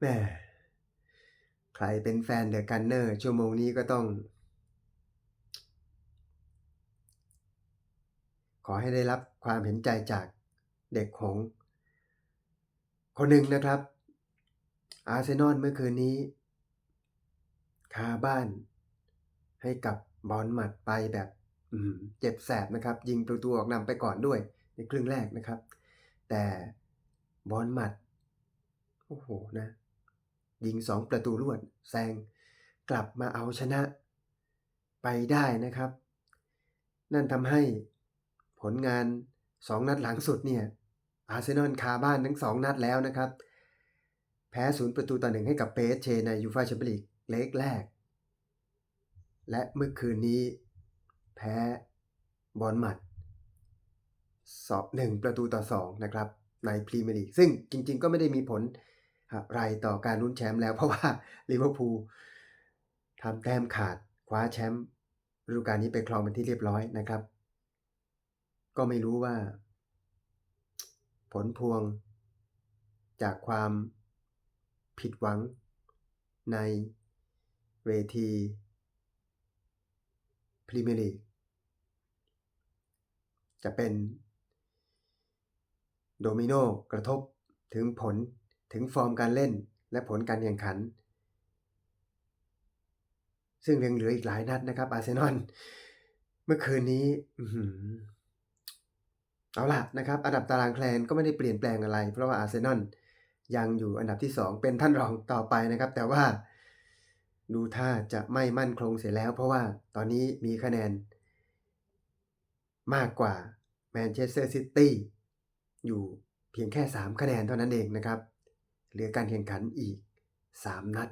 แม่ใครเป็นแฟนเดอะกันเนอร์ชั่วโมงนี้ก็ต้อง ขอให้ได้รับความเห็นใจจากเด็กหงคนหนึ่งนะครับ อาร์เซนอลเมื่อคืนนี้ คาบ้าน ให้กับบอลหมัดไปแบบเจ็บแสบนะครับ ยิงประตูออกนำไปก่อนด้วยในครึ่งแรกนะครับ แต่บอลหมัด โอ้โหนะ ยิงสองประตูรวดแซงกลับมาเอาชนะไปได้นะครับ นั่นทำให้ผลงานสองนัดหลังสุดเนี่ยอาร์เซนอลคาบ้านทั้งสองนัดแล้วนะครับ แพ้ศูนย์ประตูต่อหนึ่งให้กับเปสเชในยูฟาแชมเปี้ยนลีกเล็กแรก และเมื่อคืนนี้ แพ้บอลหมัดสองหนึ่งประตูต่อสองนะครับในพรีเมียร์ลีกซึ่งจริงๆก็ไม่ได้มีผล ไรต่อการลุ้นแชมป์แล้วเพราะว่าลิเวอร์พูลทำแต้มขาดคว้าแชมป์ฤดูกาลนี้ไปครองเป็นที่เรียบร้อยนะครับ ก็ไม่รู้ว่า ผลพวง จากความผิดหวังในเวทีพรีเมียร์ลีกจะเป็นโดมิโนกระทบถึงผล ถึงฟอร์มการเล่นและผลการแข่งขัน ซึ่งยังเหลืออีกหลายนัดนะครับ อาร์เซนอลเมื่อคืนนี้เอาล่ะนะครับ อันดับตารางแคะแนนก็ไม่ได้เปลี่ยนแปลงอะไร เพราะว่าอาร์เซนอลยังอยู่อันดับที่ 2 เป็นท่านรองต่อไปนะครับ แต่ว่าดูท่าจะไม่มั่นคงเสียแล้ว เพราะว่าตอนนี้มีคะแนน มากกว่าแมนเชสเตอร์ซิตี้อยู่เพียงแค่ 3 คะแนนเท่านั้นเองนะครับ เหลือการแข่งขันอีก 3 นัด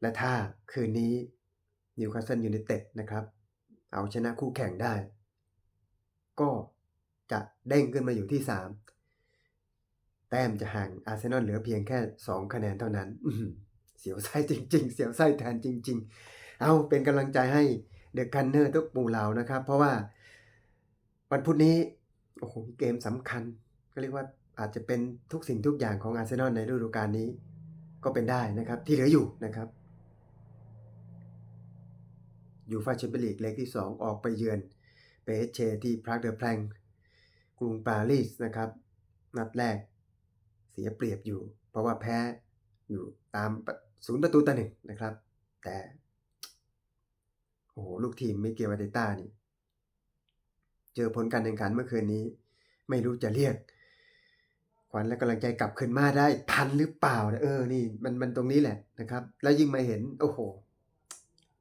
และถ้าคืนนี้นิวคาสเซิลยูไนเต็ดนะครับ เอาชนะคู่แข่งได้ ก็จะเด้งขึ้นมาอยู่ที่ 3 แต้มจะห่างอาร์เซนอลเหลือเพียงแค่ 2 คะแนนเท่านั้นเสียวไส้จริง ๆ เสียวไส้แทนจริง ๆ เอาเป็นกำลังใจให้เดอะกันเนอร์ทุกหมู่เหล่านะครับ เพราะว่าวันพุธนี้ โอ้โหเกมสำคัญก็เรียกว่า อาจจะเป็นทุกสิ่งทุกอย่างของอาร์เซนอลในฤดูกาลนี้ ก็เป็นได้นะครับที่เหลืออยู่นะครับยูฟาแชมเปี้ยนลีกเล็กที่ 2 ออกไปเยือนเปเชที่พรากเดอแพลงกรุงปารีสนะครับ นัดแรกเสียเปรียบอยู่ เพราะว่าแพ้อยู่ตามศูนย์ประตูต่อหนึ่งนะครับ แต่โอ้โหลูกทีมมิเกลวาเตต้านี่ เจอผลการแข่งขันเมื่อคืนนี้ ไม่รู้จะเรียก ขวัญและกำลังใจกลับคืนมาได้ทันหรือเปล่านะเออนี่มันมันตรงนี้แหละนะครับ แล้วยิ่งมาเห็นโอ้โห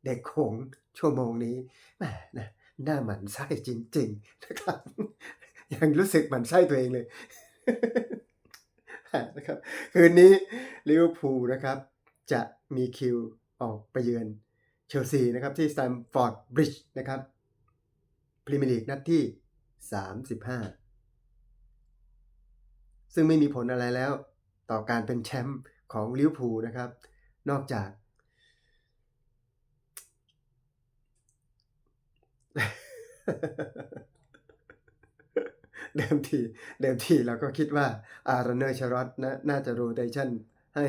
เด็กโขงชั่วโมงนี้แหมนะหน้าหมันไส้จริง ๆ นะครับ ยังรู้สึกหมันไส้ตัวเองเลยนะครับคืนนี้ลิเวอร์พูลนะครับ จะมีคิวออกไปเยือนเชลซีนะครับที่สแตมฟอร์ดบริดจ์นะครับพรีเมียร์ลีกนัดที่ 35 ซึ่งไม่มีผลอะไรแล้ว ต่อการเป็นแชมป์ของลิเวอร์พูลนะครับ นอกจาก เดิมทีเดิมทีเราก็คิดว่าอารเนอร์ชารอตนะน่าจะโรเตชันให้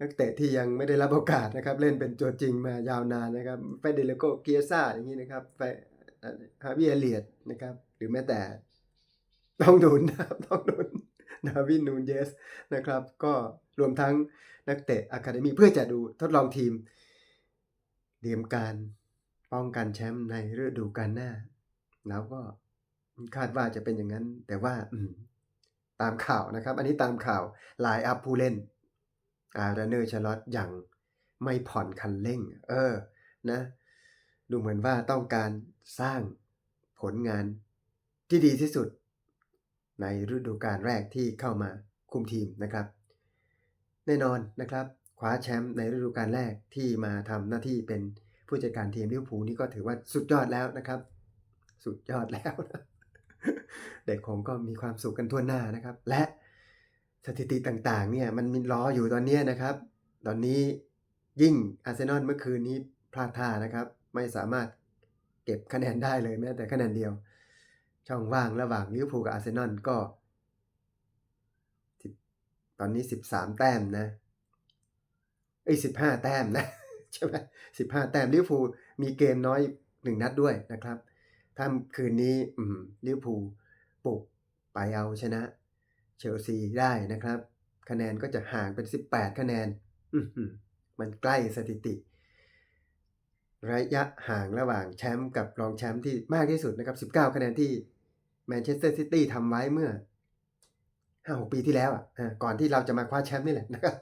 นักเตะที่ยังไม่ได้รับโอกาสนะครับ เล่นเป็นตัวจริงมายาวนานนะครับเฟเดริโกเกียซ่าอย่างนี้นะครับไปฮาวิเอเลียดนะครับ หรือแม้แต่ต้องดุนนะครับต้องดุน นาวินนูนเยสนะครับ ก็รวมทั้งนักเตะอะคาเดมีเพื่อจะดูทดลองทีมเตรียมการป้องกันแชมป์ในฤดูกาลหน้า แล้วก็คาดว่าจะเป็นอย่างนั้น แต่ว่าตามข่าวนะครับ อันนี้ตามข่าวไลน์อัพผู้เล่น อาร์เนอร์ชาร์ลอตอย่างไม่ผ่อนคันเร่ง เออนะ ดูเหมือนว่าต้องการสร้างผลงานที่ดีที่สุด ในฤดูกาลแรกที่เข้ามาคุมทีมนะครับ แน่นอนนะครับคว้าแชมป์ในฤดูกาลแรกที่มาทำหน้าที่เป็นผู้จัดการทีมลิเวอร์พูลนี่ก็ถือว่าสุดยอดแล้วนะครับ สุดยอดแล้วนะเด็กคงก็มีความสุขกันทั่วหน้านะครับ และสถิติต่างๆเนี่ยมันมีล้ออยู่ตอนนี้นะครับ ตอนนี้ยิ่งอาร์เซนอลเมื่อคืนนี้พลาดท่านะครับ ไม่สามารถเก็บคะแนนได้เลยแม้แต่คะแนนเดียว ช่องว่างระหว่างลิเวอร์พูลกับอาร์เซนอลก็ ตอนนี้ 13 แต้มนะเอ้ย15 แต้มนะใช่ไหม15แต้มลิเวอร์พูลมีเกมน้อยหนึ่งนัดด้วยนะครับ ถ้าคืนนี้อืมลิเวอร์พูลปลุกไปเอาชนะเชลซีได้นะครับ คะแนนก็จะห่างเป็น 18 คะแนนอืมันใกล้สถิติ ระยะห่างระหว่างแชมป์กับรองแชมป์ที่มากที่สุดนะครับ 19 คะแนนที่ แมนเชสเตอร์ซิตี้ทำไว้เมื่อ5-6ปีที่แล้วอะก่อนที่เราจะมาคว้าแชมป์นี่แหละนะครับ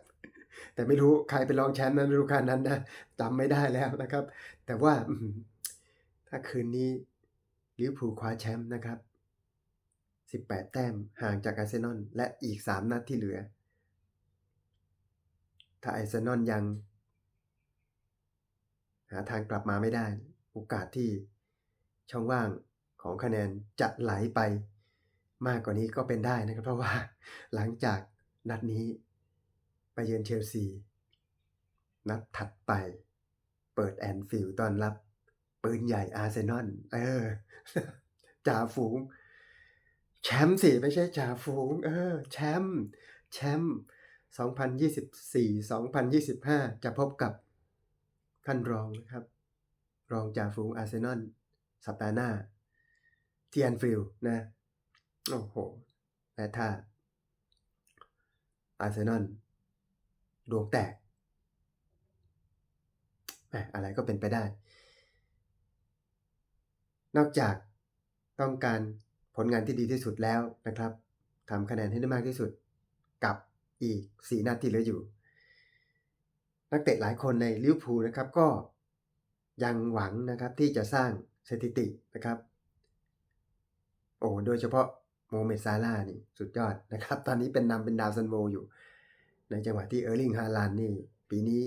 แต่ไม่รู้ใครเป็นรองแชมป์นั้นฤดูกาลนั้นนะจำไม่ได้แล้วนะครับ แต่ว่าถ้าคืนนี้ลิเวอร์พูลคว้าแชมป์นะครับ 18 แต้มห่างจากอาร์เซนอลและอีก 3 นัดที่เหลือ ถ้าอาร์เซนอลยัง หาทางกลับมาไม่ได้ โอกาสที่ช่องว่าง ของคะแนนจะไหลไปมากกว่านี้ก็เป็นได้นะครับ เพราะว่าหลังจากนัดนี้ไปเยือนเชลซี นัดถัดไป เปิดแอนฟิลด์ต้อนรับ ปืนใหญ่อาร์เซนอลเออจ่าฝูง แชมป์สิไม่ใช่จ่าฝูง เออ แชมป์แชมป์2024 2025 จะพบกับท่านรองนะครับ รองจ่าฝูงอาร์เซนอลสัปดาห์หน้า ที่แอนฟิลด์นะ โอ้โหและถ้าอาร์เซนอลดวงแตกแหมอะไรก็เป็นไปได้ นอกจากต้องการผลงานที่ดีที่สุดแล้วนะครับทำคะแนนให้ได้มากที่สุดกับอีก 4 นัดที่เหลืออยู่ นักเตะหลายคนในลิเวอร์พูลนะครับก็ยังหวังนะครับที่จะสร้างสถิตินะครับ โอ้โดยเฉพาะโมเมดซาลานี่สุดยอดนะครับ ตอนนี้เป็นนำเป็นดาวซันโวอยู่ ในจังหวะที่เออร์ลิงฮาลานนี่ ปีนี้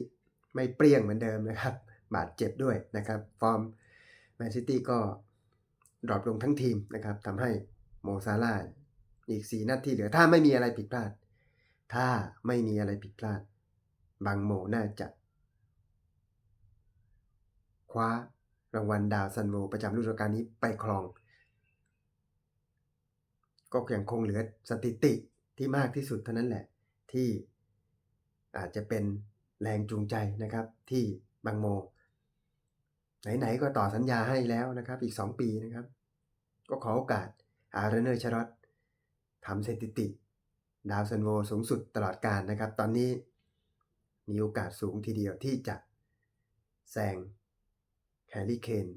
ไม่เปรี้ยงเหมือนเดิมนะครับ บาดเจ็บด้วยนะครับ ฟอร์มแมนซิตี้ก็ดรอปลงทั้งทีมนะครับทำให้โมซาลาอีก 4 นัดที่เหลือถ้าไม่มีอะไรผิดพลาด ถ้าไม่มีอะไรผิดพลาด บางโมน่าจะคว้ารางวัลดาวซันโวประจำฤดูกาลนี้ไปครอง ก็ยังคงเหลือสถิติที่มากที่สุดเท่านั้นแหละ ที่อาจจะเป็นแรงจูงใจนะครับที่บางโม ไหนๆก็ต่อสัญญาให้แล้วนะครับอีก 2 ปีนะครับ ก็ขอโอกาสอาร์เรเนอร์ชารอตทำสถิติ ดาวซันโวสูงสุดตลอดการนะครับ ตอนนี้มีโอกาสสูงทีเดียวที่จะแซงแฮร์รี่เคน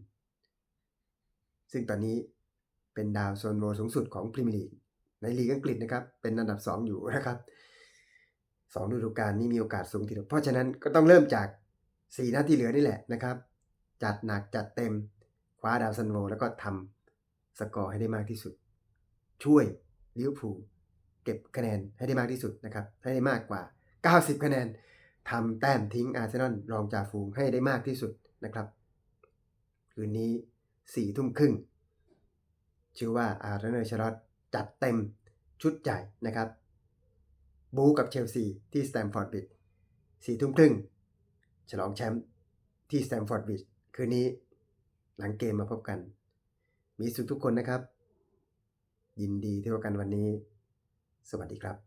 ซึ่งตอนนี้ เป็นดาวโซนโวสูงสุดของพรีเมียร์ลีกในลีกอังกฤษนะครับ เป็นอันดับ 2 อยู่นะครับสองฤดูกาลนี้มีโอกาสสูงทีเดียวเพราะฉะนั้นก็ต้องเริ่มจาก 4 นัดที่เหลือนี่แหละนะครับ จัดหนักจัดเต็มคว้าดาวซันโวแล้วก็ทำสกอร์ให้ได้มากที่สุด ช่วยลิเวอร์พูลเก็บคะแนนให้ได้มากที่สุดนะครับ ให้ได้มากกว่า 90 คะแนนทำแต้มทิ้งอาร์เซนอลรองจ่าฝูงให้ได้มากที่สุดนะครับ คืนนี้สี่ทุ่มครึ่ง ชื่อว่าอาร์เรเนอร์ชาร์ตจัดเต็มชุดใหญ่นะครับ บูกับเชลซีที่สแตมฟอร์ดบิดสี่ทุ่มครึ่งฉลองแชมป์ที่สแตมฟอร์ดบิดคืนนี้หลังเกมมาพบกัน มีสุขทุกคนนะครับ ยินดีที่พบกันวันนี้ สวัสดีครับ